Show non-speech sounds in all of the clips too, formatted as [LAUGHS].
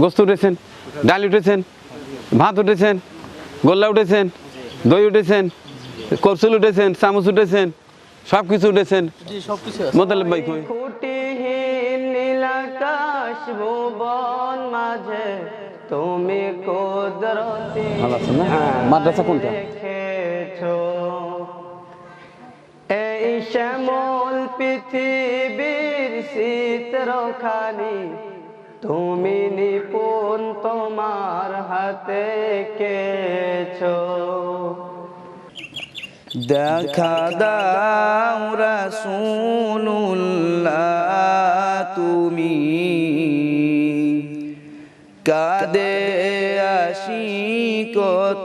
গোস্ত উঠেছেন ডাল উঠেছেন ভাত উঠেছেন গোল্লা উঠেছেন দই উঠেছেন করসুল উঠেছেন চামচ উঠেছেন সব কিছু উঠেছেন মোতালেব ভাই কই? ভুবন মাঝে তুমি কুদরতি মাদ্রাসা কোনটা? এই শ্যামল পৃথিবীর চিত্রখানি তুমি নিপুণ তোমার হাতে কেছো। দেখা দাও রাসূলুল্লাহ, তুমি কাদে আসি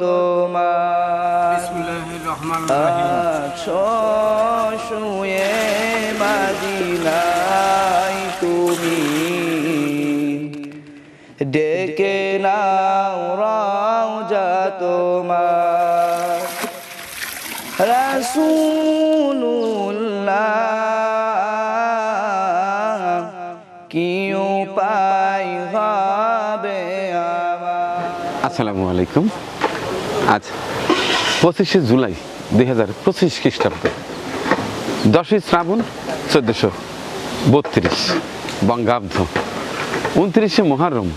তোমার। শুয়ে মাদিনাই তুমি। ডেকে নাও রাউজা তোমার রাসূলুল্লাহ, কি উপায় হবে আসসালামু আলাইকুম। আজ পঁচিশে জুলাই দুই হাজার পঁচিশ খ্রিস্টাব্দ দশই শ্রাবণ চোদ্দশো বত্রিশ বঙ্গাব্দ। উনত্রিশে মহারম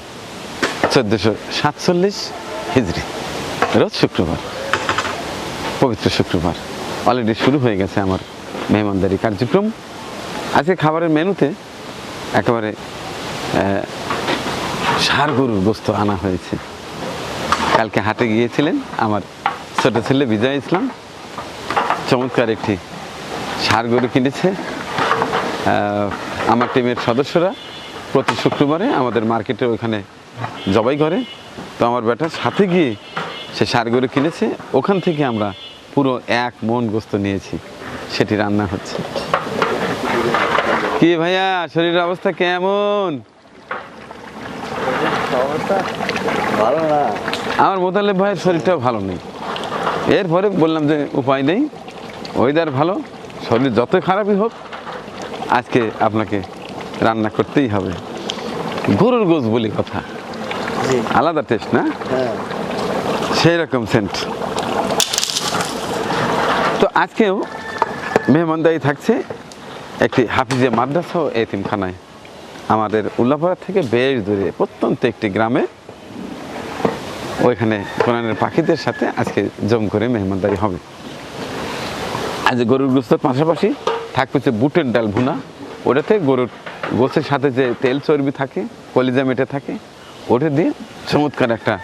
চোদ্দশো সাতচল্লিশ হিজড়ি রোজ শুক্রবার, পবিত্র শুক্রবার। অলরেডি শুরু হয়ে গেছে আমার মেহমানদারি কার্যক্রম। আজকে খাবারের মেনুতে একেবারে সার গরুর গোস্ত আনা হয়েছে। কালকে হাটে গিয়েছিলেন আমার ছোট ছেলে বিজয় ইসলাম। চমৎকার একটি ষাড় গরু কিনেছে আমার টিমের সদস্যরা প্রতি শুক্রবারে আমাদের মার্কেটে ওখানে জবাই করে। তো আমার বেটার সাথে গিয়ে সে ষাড় গরু কিনেছে। ওখান থেকে আমরা পুরো এক মন গোস্ত নিয়েছি। সেটি রান্না হচ্ছে। কি ভাইয়া শরীরের অবস্থা কেমন? ভালো না। আমার মোতালেব ভাইয়ের শরীরটাও ভালো নেই। এরপরে বললাম যে উপায় নেই। ওয়েদার ভালো শরীর যত খারাপই হোক আজকে আপনাকে রান্না করতেই হবে। গরুর গোস বলি কথা। আলাদা টেস্ট না? সেই রকম সেন্ট তো আজকেও মেহমানদারি থাকছে একটি হাফিজে মাদ্রাসা ও এতিমখানায় আমাদের উল্লাপাড়া থেকে বেশ দূরে প্রত্যন্ত একটি গ্রামে। ওইখানে কোরআনের পাখিদের সাথে আজকে জম করে মেহমানদারি হবে। আজ গরুর গোস্তর পাশাপাশি থাকবে হচ্ছে বুটের ডাল ভুনা। ওটাতে গরুর গোছের সাথে যে তেল চর্বি থাকে কলিজা মেটে থাকে ওটা দিয়ে চমৎকার একটা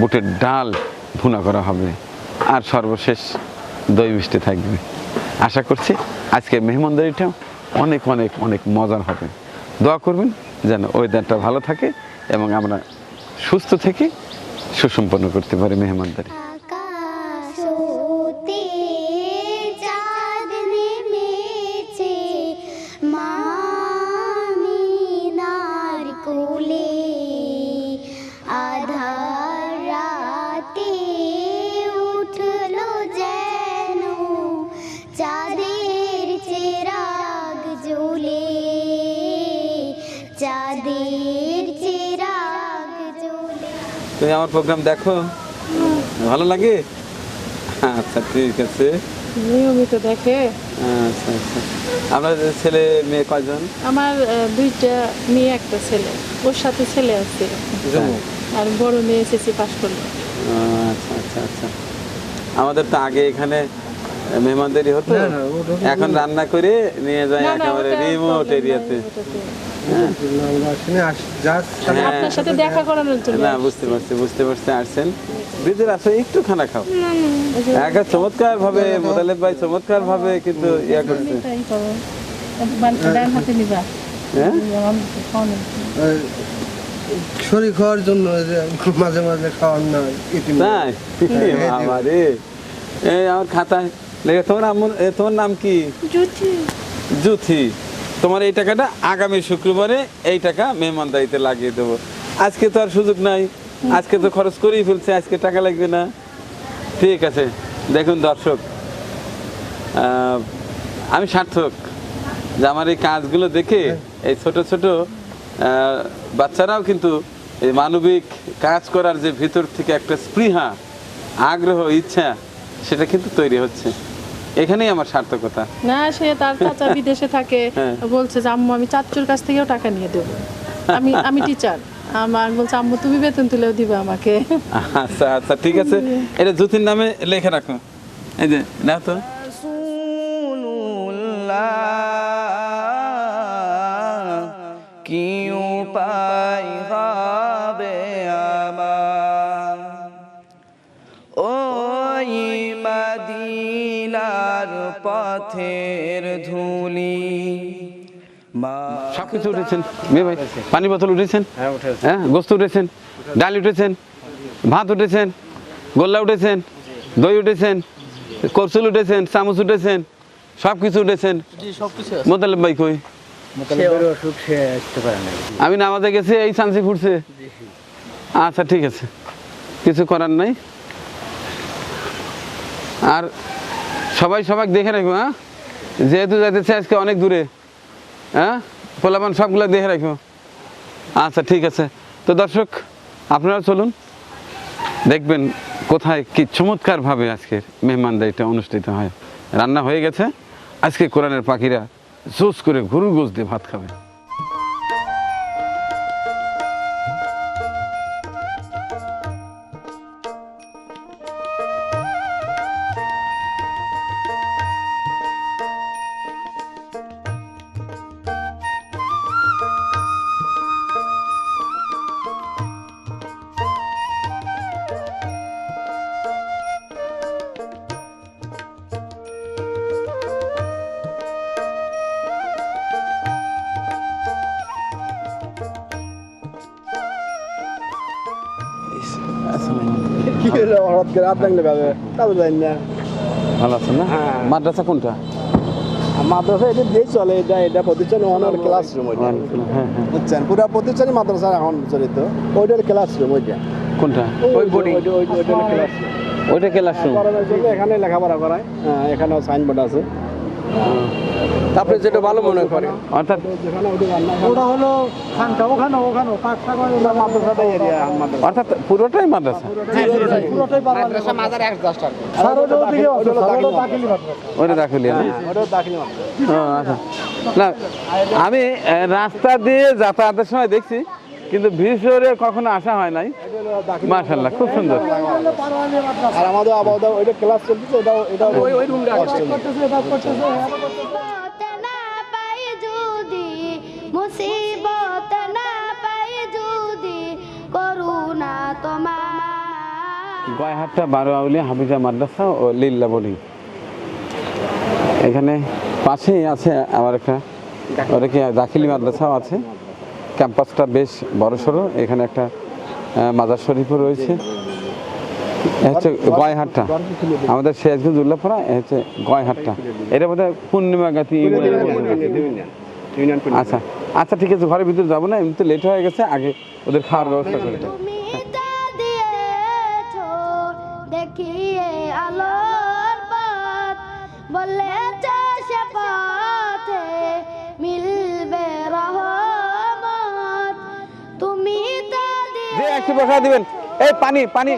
বুটের ডাল ভুনা করা হবে। আর সর্বশেষ দই মিষ্টি থাকবে। আশা করছি আজকে মেহমানদারিটাও অনেক অনেক অনেক মজার হবে। দোয়া করবেন যেন ওয়েদারটা ভালো থাকে এবং আমরা সুস্থ থেকে সুসম্পন্ন করতে পারি মেহমানদারি। আমার প্রোগ্রাম দেখো। ভালো লাগে? আচ্ছা ঠিক আছে। নিয়মিত দেখে। আচ্ছা আচ্ছা। আপনার ছেলে মেয়ে কয়জন? আমার দুইটা মেয়ে একটা ছেলে। ওর সাথে ছেলে আছে। আর বড় মেয়ে এসএসসি পাস করল। আচ্ছা আচ্ছা আচ্ছা। আমাদের তো আগে এখানে মেহমানদারি হতো। এখন রান্না করে নিয়ে যায় একেবারে রিমোট এরিয়াতে। আপনার সাথে দেখা করানোর জন্য। না বুঝতে পারছি বুঝতে পারছি আসছেন আসো একটু খানা খাও। একা চমৎকার ভাবে মোতালেব ভাই চমৎকার ভাবে কিন্তু ইয়া করছে। হ্যাঁ? শরীর খাওয়ার জন্য মাঝে মাঝে খাওয়ার না তাই? এই আমার খাতায় লেগে তোমার তোমার নাম কি? জুথি জুথি তোমার এই টাকাটা আগামী শুক্রবারে এই টাকা মেহমানদারিতে লাগিয়ে দেবো। আজকে তো আর সুযোগ নাই। আজকে তো খরচ করেই ফেলছে, আজকে টাকা লাগবে না। ঠিক আছে, দেখুন দর্শক আমি সার্থক যে আমার এই কাজগুলো দেখে এই ছোট ছোট বাচ্চারাও কিন্তু এই মানবিক কাজ করার যে ভিতর থেকে একটা স্পৃহা, আগ্রহ, ইচ্ছা, সেটা কিন্তু তৈরি হচ্ছে। এখানেই আমার সার্থকতা। না সে তার চাচা বিদেশে থাকে [LAUGHS] হ্যাঁ। বলছে যে আম্মু আমি চাচুর কাছ থেকেও টাকা নিয়ে দেবো। আমি আমি টিচার। আমার বলছে আম্মু তুমি বেতন তুলেও দিবে আমাকে। [LAUGHS] আচ্ছা আচ্ছা ঠিক আছে। এটা জ্যোতির নামে লেখে রাখো। এই যে না তো। রাসূলুল্লাহ কি উপায় পথের ধুলি। সব কিছু উঠেছেন। মেয়ে ভাই পানি বোতল উঠেছেন? হ্যাঁ গোস্ত উঠেছেন ডাল উঠেছেন ভাত উঠেছেন গোল্লা উঠেছেন দই উঠেছেন করসুল উঠেছেন চামচ উঠেছেন সব কিছু উঠেছেন মোতালেব ভাই কই? আমি নামাজে গেছি এই চান্সি ফুটছে আচ্ছা ঠিক আছে। কিছু করার নাই। আর সবাই সবাই দেখে রাখো হ্যাঁ? যেহেতু যাইতেছে আজকে অনেক দূরে হ্যাঁ? পোলাপান সবগুলো দেখে রাখো আচ্ছা ঠিক আছে। তো দর্শক, আপনারা চলুন। দেখবেন কোথায় কি চমৎকারভাবে আজকের মেহমানদারিটা অনুষ্ঠিত হয়। রান্না হয়ে গেছে। আজকে কোরআনের পাখিরা জোস করে ঘুরু গোস দিয়ে ভাত খাবে। করে আপনাকে লাগাবে তাও জানি না। ভালো আছেন না? মাদ্রাসা কোনটা? মাদ্রাসা এটা দিয়ে চলে এটা এটা প্রতিষ্ঠান ওনার ক্লাসরুম ওইটা। হ্যাঁ হ্যাঁ বুঝছেন? পুরো প্রতিষ্ঠানই মাদ্রাসা এখন চলিত। ওইটার ক্লাসরুম ওইটা। কোনটা? ওই বোর্ডিং ওইটার ক্লাসরুম ওইটা ক্লাসরুম এখানে লেখাপড়া করায়। হ্যাঁ এখানেও সাইনবোর্ড আছে। আপনি যেটা ভালো মনে করেন। অর্থাৎ ওটা হলো খানটা ওখানে ওখানে অর্থাৎ পুরোটাই মাদ্রাসা? পুরোটাই মাদ্রাসা। মাদার এক দশ টাকা স্যার ওটা ওটা দাখিলি ওটা আচ্ছা। না আমি রাস্তা দিয়ে যাতায়াতের সময় দেখছি কিন্তু ভিতরে কখনো আসা হয় নাই। মাশাল্লাহ খুব সুন্দর। আর আমাদের আবহাওয়া ওইটা ক্লাস চলতেছে এটাও এটাও ওই ওই রুমটা মুসিবত না পাই যদি করুণা তোমার। গয়হাটটা বারো আউলিয়া হাফিজা মাদ্রাসা ও লিল্লা বোর্ডিং এখানে পাশেই আছে আমার একটা ওটা কি দাখিলি মাদ্রাসাও আছে। ক্যাম্পাসটা বেশ বড় সড়ো এখানে একটা মাজার শরীফও রয়েছে। হচ্ছে গয়হাটটা। আমাদের সিরাজগঞ্জ উল্লাপাড়া হচ্ছে গয়হাটটা। এটা বোধ হয় পূর্ণিমা গাতি আচ্ছা আচ্ছা ঠিক আছে ঘরের ভিতরে যাব না এমনিতে লেট হয়ে গেছে আগে ওদের খাওয়ার ব্যবস্থা করে দেখিয়ে আলোর পথ বলেছ সে পথে মিলবে রহমত। তুমি তা একটু বসা দিবেন। এই পানি পানি।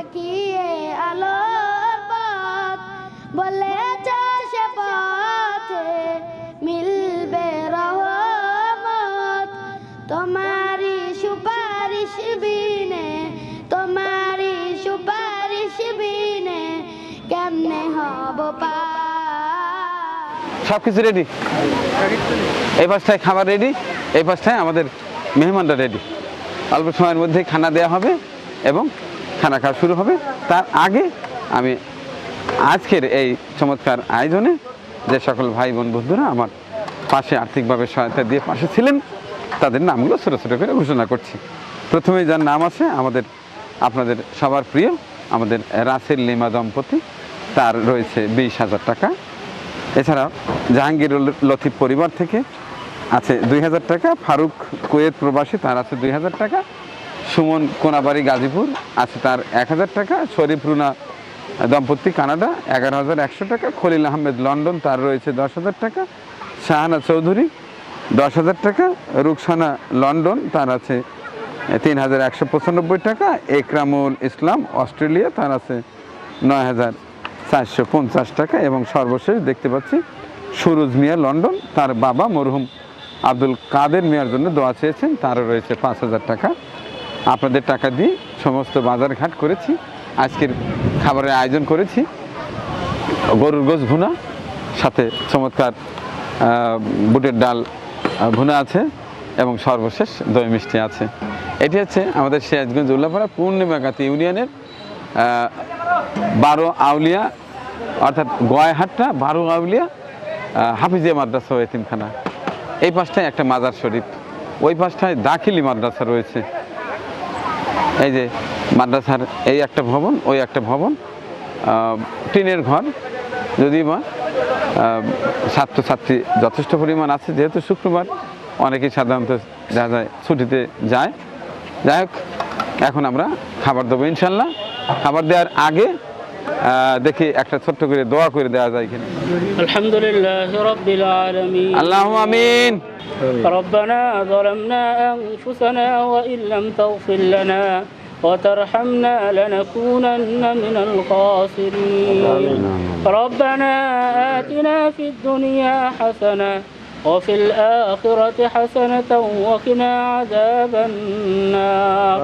সব কিছু রেডি এই পাশটায় খাবার রেডি এই পাশটায় আমাদের মেহমানরা রেডি অল্প সময়ের মধ্যেই খানা দেওয়া হবে এবং খানা খাওয়া শুরু হবে। তার আগে আমি আজকের এই চমৎকার আয়োজনে যে সকল ভাই বোন বন্ধুরা আমার পাশে আর্থিকভাবে সহায়তা দিয়ে পাশে ছিলেন, তাদের নামগুলো ছোটো ছোটো করে ঘোষণা করছি। প্রথমেই যার নাম আছে আমাদের, আপনাদের সবার প্রিয়, আমাদের রাসেল লিমা দম্পতি। তার রয়েছে বিশ হাজার টাকা। এছাড়া জাহাঙ্গীর লতিফ পরিবার থেকে আছে দুই হাজার টাকা, ফারুক কুয়েত প্রবাসী, তার আছে দুই হাজার টাকা, সুমন কোনাবাড়ি গাজীপুর আছে তার এক হাজার টাকা, শরীফ রুনা দম্পতি কানাডা এগারো হাজার একশো টাকা, খলিল আহমেদ লন্ডন, তার রয়েছে দশ হাজার টাকা, শাহানা চৌধুরী দশ হাজার টাকা, রুকসানা লন্ডন, তার আছে তিন হাজার একশো পঁচানব্বই টাকা, একরামুল ইসলাম অস্ট্রেলিয়া, তার আছে নয় হাজার চারশো পঞ্চাশ টাকা এবং সর্বশেষ দেখতে পাচ্ছি সুরজ মিয়া লন্ডন, তার বাবা মরহুম আব্দুল কাদের মিয়ার জন্য দোয়া চেয়েছেন, তারও রয়েছে পাঁচ হাজার টাকা। আপনাদের টাকা দিয়ে সমস্ত বাজার ঘাট করেছি, আজকের খাবারের আয়োজন করেছি। গরুর গোস ভুনা, সাথে চমৎকার বুটের ডাল ভুনা আছে এবং সর্বশেষ দই মিষ্টি আছে। এটি হচ্ছে আমাদের সিরাজগঞ্জ উল্লাপাড়া পূর্ণিমাগাতি ইউনিয়নের বারো আউলিয়া, অর্থাৎ গয়াহাটটা, বারো আউলিয়া হাফিজিয়া মাদ্রাসা ও এতিমখানা। এই পাশটায় একটা মাজার শরীফ। ওই পাশটায় দাখিলি মাদ্রাসা রয়েছে। এই যে মাদ্রাসার এই একটা ভবন, ওই একটা ভবন টিনের ঘর। যদি বা ছাত্রছাত্রী যথেষ্ট পরিমাণ আছে, যেহেতু শুক্রবার অনেকেই সাধারণত দেখা যায় ছুটিতে যায়। যাই হোক, এখন আমরা খাবার দেবো ইনশাল্লাহ। খাবার দেওয়ার আগে আহ, দেখি একটা ছোট্ট করে দোয়া করে দেওয়া যায় কিনা الحمد لله رب العالمين আল্লাহ আমিন ربنا ظلمنا أنفسنا وإن لم تغفر لنا وترحمنا لنكونن من الخاسرين ربنا آتنا في الدنيا حسنة وفي الآخرة حسنة وقنا عذاب النار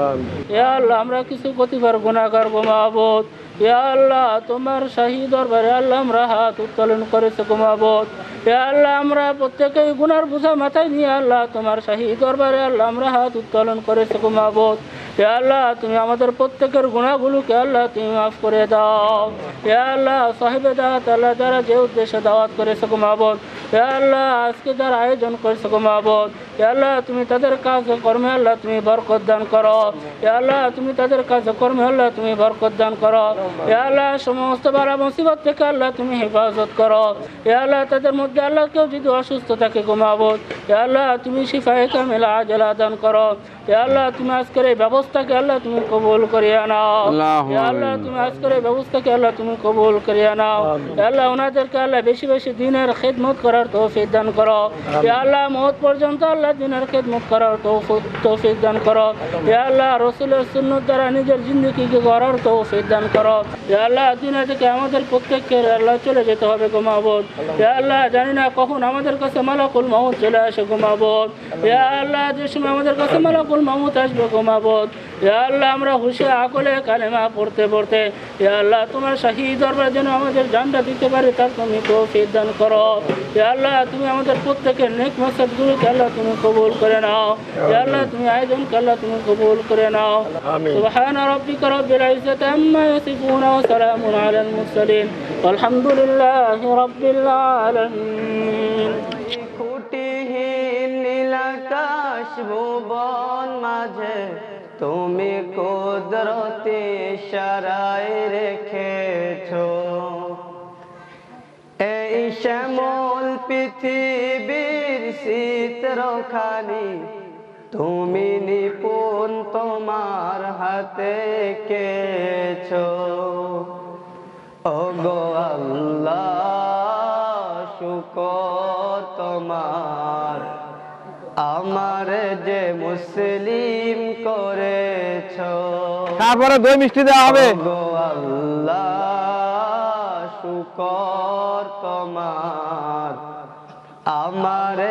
يا الله আমরা কিছু ক্ষতিকর গুণাগার গোমাবত ইয়া আল্লাহ তোমার শাহী দরবারে আল্লাহ আমরা হাত উত্তোলন করেছে গোমাবত ইয়া আল্লাহ আমরা প্রত্যেকেই গুনার বোঝা মাথায় নিয়ে আল্লাহ তোমার শাহী দরবারে আল্লাহ আমরা হাত উত্তোলন করেছে গোমাবত ইয়া আল্লাহ, তুমি আমাদের প্রত্যেকের গুণাগুলোকে আল্লাহ তুমি মাফ করে দাও। হে আল্লাহ, সাহেবে দাওয়াত আল্লাহ যারা যে উদ্দেশ্যে দাওয়াত করে সকম আবদ হে আল্লাহ, আজকে যারা আয়োজন করে সকম ইয়া আল্লাহ তুমি তাদের কাজ কর্মে আল্লাহ তুমি বরকত দান করো। ইয়া আল্লাহ তুমি তাদের কাজ কর্মে আল্লাহ তুমি বরকত দান করো। ইয়া আল্লাহ সমস্ত বালা মুসিবত থেকে আল্লাহ তুমি হেফাজত করো। ইয়া আল্লাহ তাদের মধ্যে আল্লাহ কেউ যদি অসুস্থ থাকে ঘুমাবত ইয়া আল্লাহ তুমি শিফায়ে কামেলা আজলা দান করো। ইয়া আল্লাহ তুমি আজকের এই ব্যবস্থাকে আল্লাহ তুমি কবুল করিয়া নাও। আল্লাহ তুমি আজকের এই ব্যবস্থাকে আল্লাহ তুমি কবুল করিয়া নাও। ইয়া আল্লাহ ওনাদেরকে আল্লাহ বেশি বেশি দিনের খেদমত করার তৌফিক দান করো। ইয়া আল্লাহ মত পর্যন্ত আল্লাহ দিনের খেদমত করার তৌফিক- দান করো আল্লাহ রসুলের দ্বারা নিজের গড়ার তৌফিক দান করো আল্লাহ আমাদের প্রত্যেককে আল্লাহ চলে যেতে হবে আল্লাহ জানি না কখন আমাদের কাছে মালাকুল মাহুদ চলে আসে আল্লাহ যে সময় আমাদের কাছে মালাকুল আসবে ঘুমাবত ইয়া আল্লাহ আমরা হুশে আকলে কালেমা পড়তে পড়তে ইয়া আল্লাহ তোমার শাহী দরবার যেন আমাদের জানটা দিতে পারে, তার তুমি তৌফিক দান করো। ইয়া আল্লাহ তুমি আমাদের প্রত্যেকের নেক মকসদগুলোকে আল্লাহ তুমি কবুল করে নাও। আল্লাহ তুমি আয়োজনকে আল্লাহ তুমি কবুল করে নাও। সুবহান রাব্বিকা রাব্বিল ইজ্জাতি আম্মা ইয়াসিফুন ওয়া সালামুন আলাল মুরসালিন। আলহামদুলিল্লাহি রাব্বিল আলামিন। খুঁটিহীন নীলাকাশ ভুবন মাঝে তুমি কুদরতি সারাই রেখেছ। এই শ্যামল পৃথিবীর চিত্রখানি তুমি নিপুণ তোমার হাতে কেছ। ওগো আল্লাহ শুকর তোমার আমার যে মুসলিম করেছ। তারপরে দই মিষ্টি দেওয়া হবে।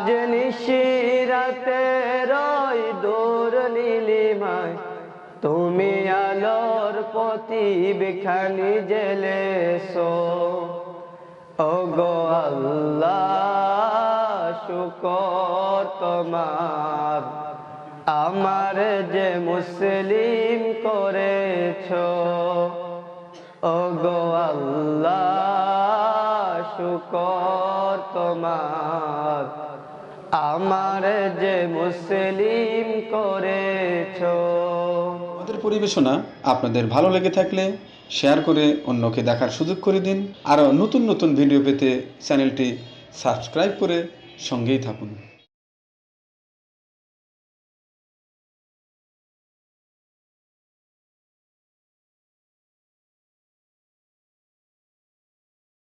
আজ নিশিরাতে রই দূর নীলিমায়। তুমি আলোর প্রতিবিখানি জেলেছো ও গো আল্লাহ, শুকর তোমার। আমার যে মুসলিম করেছ। ও গো আল্লাহ, শুকর তোমার। আমার যে মুসলিম করেছ। আমাদের পরিবেশনা আপনাদের ভালো লেগে থাকলে শেয়ার করে অন্যকে দেখার সুযোগ করে দিন। আরও নতুন নতুন ভিডিও পেতে চ্যানেলটি সাবস্ক্রাইব করে সঙ্গেই থাকুন।